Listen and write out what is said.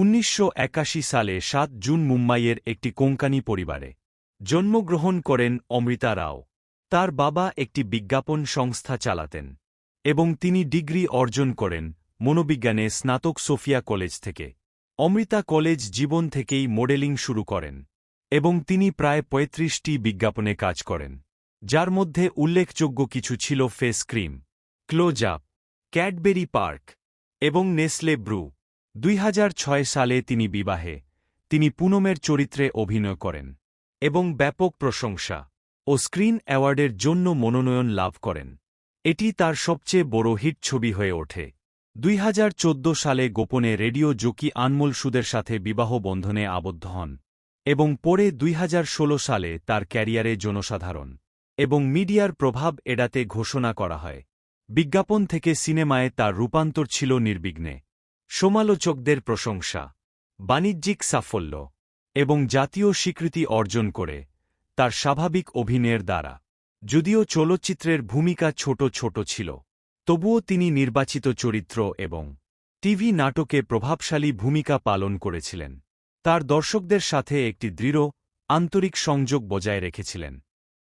উনিশশো একাশি সালে সাত জুন মুম্বাইয়ের একটি কোঙ্কানি পরিবারে জন্মগ্রহণ করেন অমৃতা রাও। তার বাবা একটি বিজ্ঞাপন সংস্থা চালাতেন এবং তিনি ডিগ্রি অর্জন করেন মনোবিজ্ঞানে স্নাতক সোফিয়া কলেজ থেকে। অমৃতা কলেজ জীবন থেকেই মডেলিং শুরু করেন এবং তিনি প্রায় পঁয়ত্রিশটি বিজ্ঞাপনে কাজ করেন, যার মধ্যে উল্লেখযোগ্য কিছু ছিল face cream Close Up Cadbury Perk এবং নেসলে ব্রু। দুই হাজার ছয় সালে তিনি বিবাহে, তিনি পুনমের চরিত্রে অভিনয় করেন এবং ব্যাপক প্রশংসা ও স্ক্রিন অ্যাওয়ার্ডের জন্য মনোনয়ন লাভ করেন। এটি তার সবচেয়ে বড় হিট ছবি হয়ে ওঠে। দুই হাজার চোদ্দ সালে গোপনে রেডিও জোকি আনমোল সুদের সাথে বিবাহ বন্ধনে আবদ্ধ হন এবং পরে দুই হাজার ষোলো সালে তার ক্যারিয়ারে জনসাধারণ এবং মিডিয়ার প্রভাব এড়াতে ঘোষণা করা হয়। বিজ্ঞাপন থেকে সিনেমায় তার রূপান্তর ছিল নির্বিঘ্নে। সমালোচকদের প্রশংসা, বাণিজ্যিক সাফল্য এবং জাতীয় স্বীকৃতি অর্জন করে তার স্বাভাবিক অভিনয়ের দ্বারা। যদিও চলচ্চিত্রের ভূমিকা ছোট ছোট ছিল, তবুও তিনি নির্বাচিত চরিত্র এবং টিভি নাটকে প্রভাবশালী ভূমিকা পালন করেছিলেন। তার দর্শকদের সাথে একটি দৃঢ়, আন্তরিক সংযোগ বজায় রেখেছিলেন।